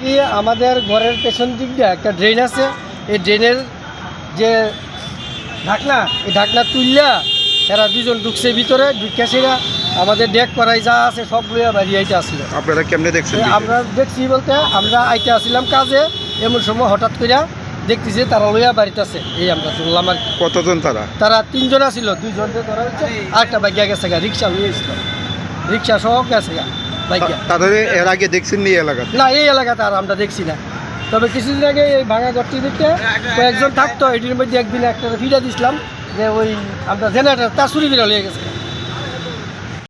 কি আমাদের ঘরের পেছন দিক দিয়ে একটা ড্রেন আছে? এই ড্রেনের যে ঢাকনা এই ঢাকনা তুললা এরা দুজন ঢুকছে ভিতরে ঢুকে সেরা আমাদের ডেক করাই যা আছে সব লইয়া বাড়ি আইতে আসলো। আপনারা কেমনে দেখছেন আমরা দেখছি বলতে আমরা আইতে আসছিলাম কাজে এমন সময় হঠাৎ করে দেখতেছি তারা লইয়া বাড়িতে আছে। এই আমরা শুনলাম আর কি। কতজন তারা? তারা তিনজন আছিল ধরা হচ্ছে আর একটা বাইকিয়া গেছে গা রিক্সা লইয়া এসছিল। রিক্সা সহ গেছে গা তা- তাদের এর আগে দেখছেন নি এই এলাকাতে? না এই এলাকাতে আর আমরা দেখছি না। তবে কিছুদিন আগে এই ভাঙা ঘরটি দেখতে কয়েকজন থাকতো এটির মধ্যে একদিন একটা ফিরে দিছিলাম যে ওই আমরা জেনারেটার তার চুরি ফিরে লিয়ে গেছে